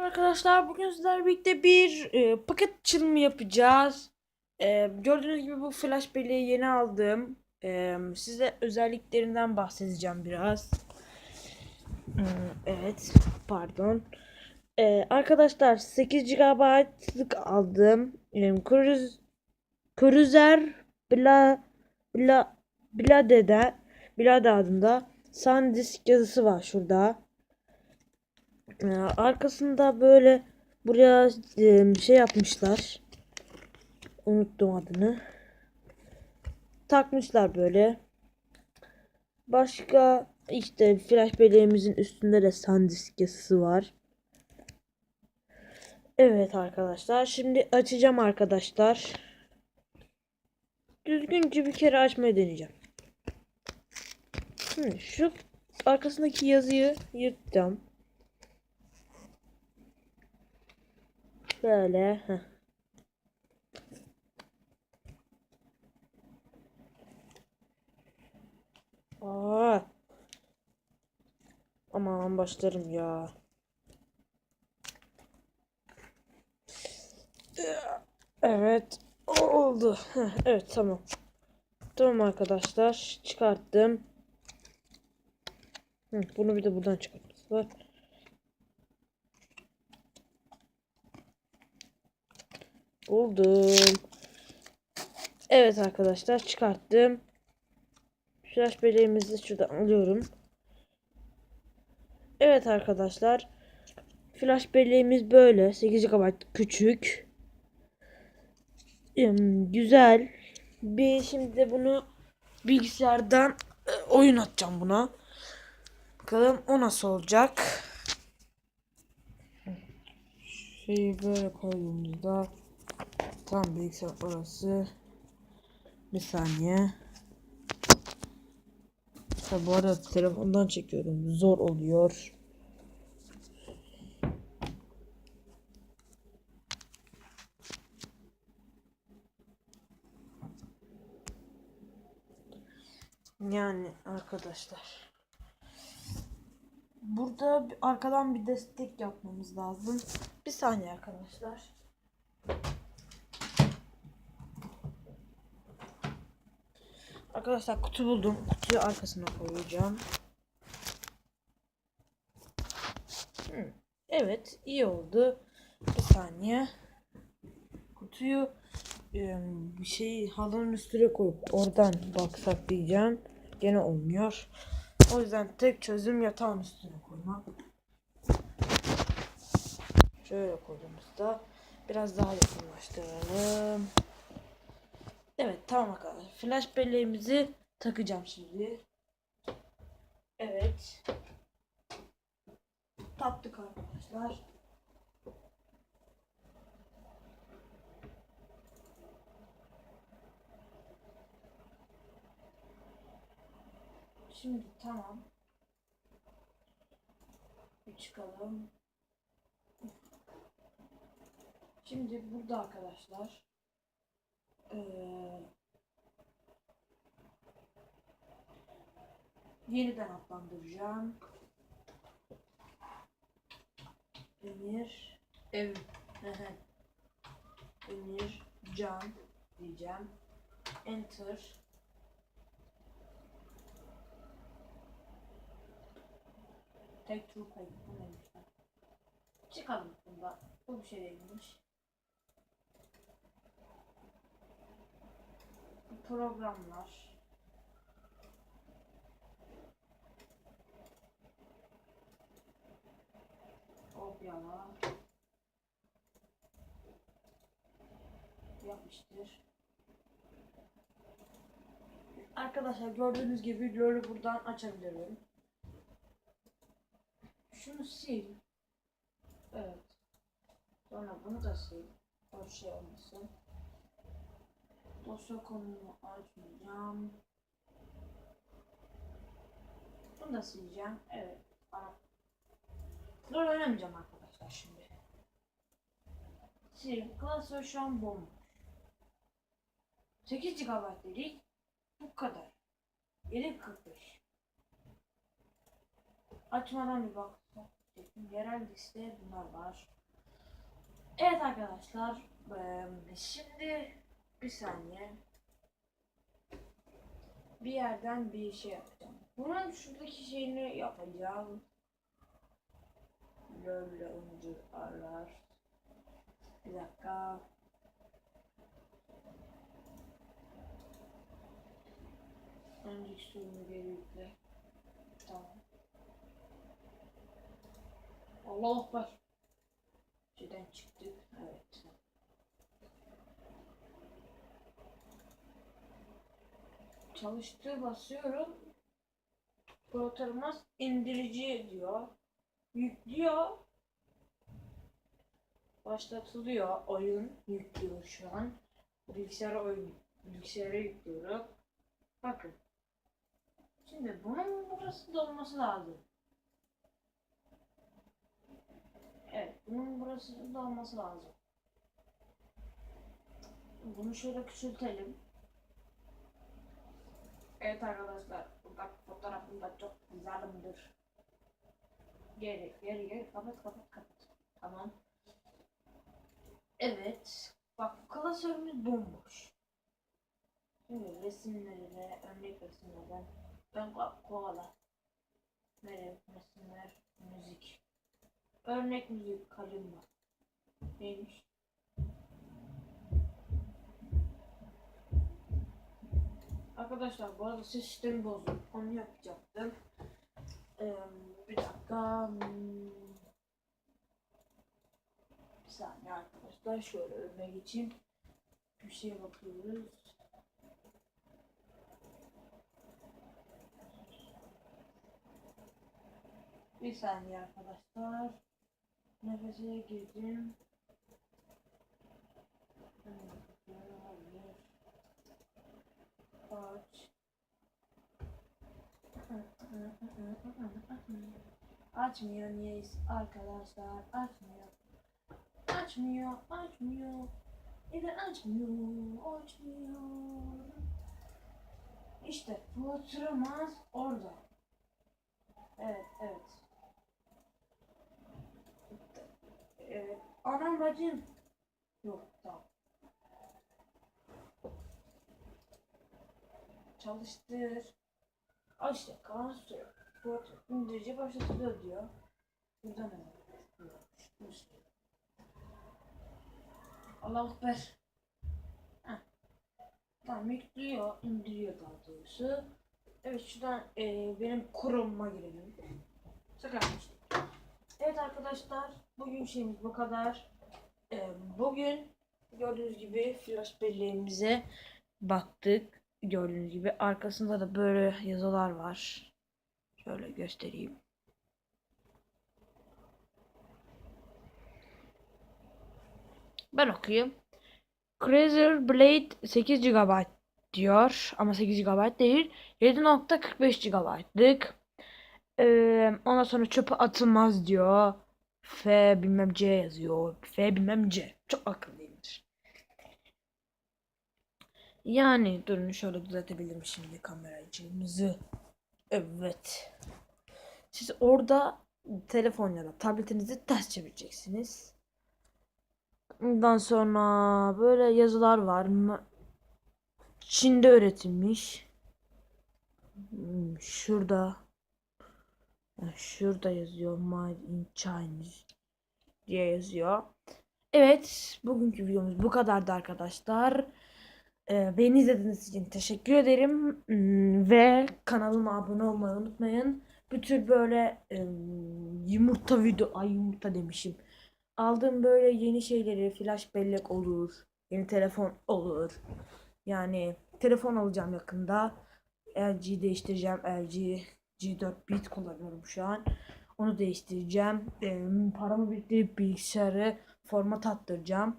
Arkadaşlar bugün sizlerle birlikte bir e, paket açılımı yapacağız. E, gördüğünüz gibi bu flash belleği yeni aldım. E, size özelliklerinden bahsedeceğim biraz. Hmm, Evet, pardon. E, arkadaşlar 8 GB'lık aldım. E, Cruise, Cruiser Bla, Bla, Blade'de Blade adında SanDisk yazısı var şurada. Ee, arkasında böyle buraya e, şey yapmışlar. Unuttum adını. Takmışlar böyle. Başka işte flash belleğimizin üstünde de SanDisk yazısı var. Evet arkadaşlar. Şimdi açacağım arkadaşlar. Düzgünce bir kere açmayı deneyeceğim. Şu arkasındaki yazıyı yırtacağım. Böyle. Heh. Aa. Aman başlarım ya. Evet. Oldu. Heh, evet tamam. Tamam arkadaşlar. Çıkarttım. Hı, bunu bir de buradan çıkartması var. Buldum. Evet arkadaşlar çıkarttım. Flash belleğimizi şuradan alıyorum. Evet arkadaşlar. Flash belleğimiz böyle. 8 GB küçük. Hmm, Güzel. Bir şimdi de bunu bilgisayardan e, oyun atacağım buna. Bakalım o nasıl olacak. Şeyi böyle koyduğumuzda Tam bilgisayar orası. Bir saniye. Ha, bu arada telefondan çekiyorum. Zor oluyor. Yani arkadaşlar. Burada arkadan bir destek yapmamız lazım. Bir saniye arkadaşlar. Arkadaşlar kutu buldum. Kutuyu arkasına koyacağım. Hı, Evet iyi oldu. Bir saniye. Kutuyu e, bir şey halının üstüne koyup oradan baksak diyeceğim. Gene olmuyor. O yüzden tek çözüm yatağın üstüne koymak. Şöyle koyduğumuzda biraz daha yakınlaştıralım. Evet tamam arkadaşlar. Flash belleğimizi takacağım şimdi. Evet. Taktık arkadaşlar. Şimdi tamam. Bir çıkalım. Şimdi burada arkadaşlar. Ee, yeniden adlandıracağım. Emir ev Emir Can diyeceğim. Enter. Tek true kayıt. Bu neymiş? Çıkalım bunda. Bu bir şey değilmiş. Programlar kopyala yapıştır Arkadaşlar gördüğünüz gibi LoL'ü buradan açabilirim. Şunu sil. Evet. Sonra bunu da sil. O şey olmasın. Dosya konumunu açmayacağım. Da sileceğim. Evet. Ara. Dur oynamayacağım arkadaşlar şimdi. Sil. Klasör şu an bomboş. 8 GB dedik. Bu kadar. 745. Açmadan bir baksak. Yerel liste bunlar var. Evet arkadaşlar. şimdi bir saniye. Bir yerden bir şey yapacağım. Bunun şuradaki şeyini yapacağım. Böyle oyuncu arar. Bir dakika. Önceki sorunu geri yükle. Tamam. Allah akbar. Şeyden çıktık. Evet. Çalıştı basıyorum. Kurtarılmaz indirici diyor. Yüklüyor. Başlatılıyor. Oyun yüklüyor şu an. Bilgisayara oyun bilgisayara yüklüyorum. Bakın. Şimdi bunun burası dolması lazım. Evet, bunun burası da olması lazım. Bunu şöyle küçültelim. Evet arkadaşlar, burada fotoğrafım da çok güzelimdir. Geri, geri, geri, kapat, kapat, kapat. Tamam. Evet, bak klasörümüz bomboş. Şimdi resimlerine, örnek resimlerden, ben ko- kovala. Nereye resimler, müzik. Örnek müzik kalimba. Neymiş? Arkadaşlar bu arada ses sistemi bozuk. Onu yapacaktım. Ee, bir dakika. Hmm. Bir saniye arkadaşlar. Şöyle önüne geçeyim. Bir şeye bakıyoruz. Bir saniye arkadaşlar. Nefese girdim. Hayır. Aç. Açmıyor niye arkadaşlar açmıyor. Açmıyor, açmıyor. Neden açmıyor, açmıyor. İşte fırtırmaz orada. Evet, evet. Evet. Anam bacım. Yok tamam. Çalıştır. Al işte kalan süre. Bu indirici başlatılıyor diyor. Burada ne var? Allah ekber. Heh. Tamam yüklüyor, indiriyor daha doğrusu. Evet şuradan e, benim Chrome'uma girelim. Sakın Evet arkadaşlar bugün şeyimiz bu kadar. E, bugün gördüğünüz gibi flash belleğimize baktık. Gördüğünüz gibi. Arkasında da böyle yazılar var. Şöyle göstereyim. Ben okuyayım. Crazer Blade 8 GB diyor. Ama 8 GB değil. 7.45 GB'lık ee, ondan sonra çöpe atılmaz diyor. F bilmem C yazıyor. F bilmem C. Çok akıllıymış yani durun şöyle düzeltebilirim şimdi kamera açımızı evet siz orada telefon ya da tabletinizi ters çevireceksiniz Ondan sonra böyle yazılar var. Çin'de üretilmiş. Hmm, Şurada. Şurada yazıyor. Made in China diye yazıyor. Evet. Bugünkü videomuz bu kadardı arkadaşlar. Ee, beni izlediğiniz için teşekkür ederim. Hmm, Ve kanalıma abone olmayı unutmayın. Bu tür böyle yumurta video... Ay yumurta demişim. Aldığım böyle yeni şeyleri flash bellek olur. Yeni telefon olur. Yani telefon alacağım yakında. LG değiştireceğim. LG G4 Bit kullanıyorum şu an. Onu değiştireceğim. Ee, paramı biriktirip bilgisayarı format attıracağım.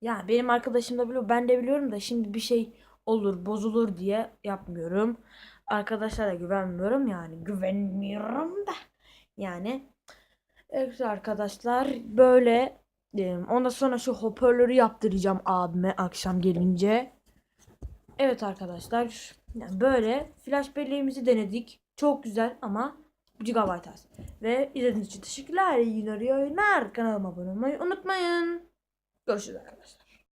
Yani benim arkadaşım da biliyor. Ben de biliyorum da şimdi bir şey olur bozulur diye yapmıyorum. Arkadaşlara güvenmiyorum yani. Güvenmiyorum da. Yani Evet arkadaşlar böyle ondan sonra şu hoparlörü yaptıracağım abime akşam gelince. Evet arkadaşlar yani böyle flash belleğimizi denedik. Çok güzel ama GB az. Ve izlediğiniz için teşekkürler. İyi günler, iyi. Kanalıma abone olmayı unutmayın. 又是这个